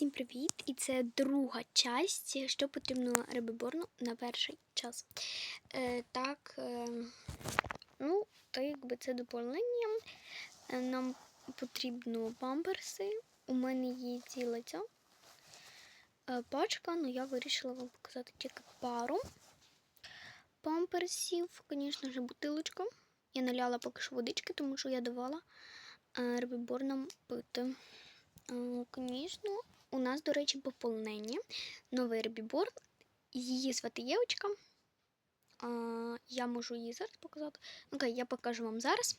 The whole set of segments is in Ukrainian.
Всім привіт! І це друга часть, що потрібно рибиборну на перший час. Е, так, е, ну, то якби це доповнення. Е, Нам потрібно памперси. У мене є ціла ця е, пачка, але я вирішила вам показати тільки пару памперсів, звісно ж, бутилочка. Я наляла поки що водички, тому що я давала е, рибиборнам пити. Звісно, у нас, до речі, поповнення. Новий ребіборн. Її звати Євочка. А, я можу її зараз показати. Окей, я покажу вам зараз.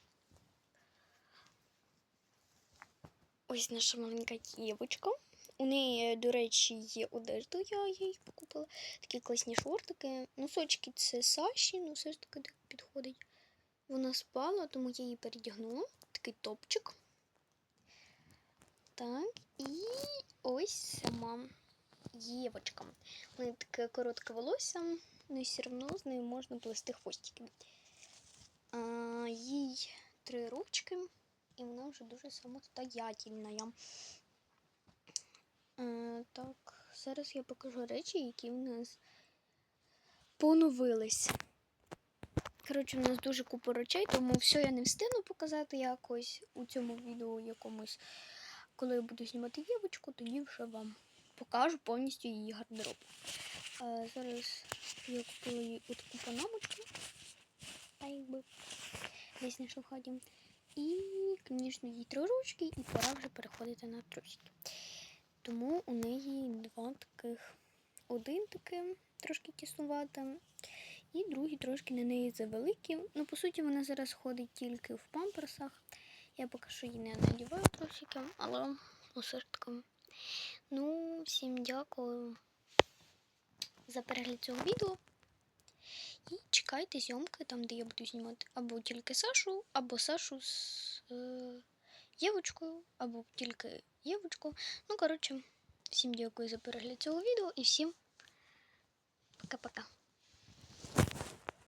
Ось наша маленька Євочка. У неї, до речі, є одежда, я їй покупила. Такі класні шортики. Носочки це Саші, ну все ж таки так підходить. Вона спала, тому я її передягнула. Такий топчик. Так, і ось сама Євочка. У неї таке коротке волосся, але все одно з нею можна плести хвостики. А, їй три ручки, і вона вже дуже самостоятельна. А, так, зараз я покажу речі, які в нас поновились. Коротше, у нас дуже купа речей, тому все я не встигну показати якось у цьому відео якомусь коли я буду знімати Євочку, тоді вже вам покажу повністю її гардероб. А, зараз я купила їй таку панамочку. Та якби десь на шоході. І, звісно, їй три ручки, і пора вже переходити на трусики. Тому у неї два таких. Один такий трошки тіснувата, і другий трошки на неї завеликі. Ну, по суті, вона зараз ходить тільки в памперсах. Я поки що її не надіваю трусики, але усе. Ну, всім дякую за перегляд цього відео. І чекайте зйомки там, де я буду знімати або тільки Сашу, або Сашу з е, Євочкою, або тільки Євочку. Ну, коротше, всім дякую за перегляд цього відео і всім пока-пока.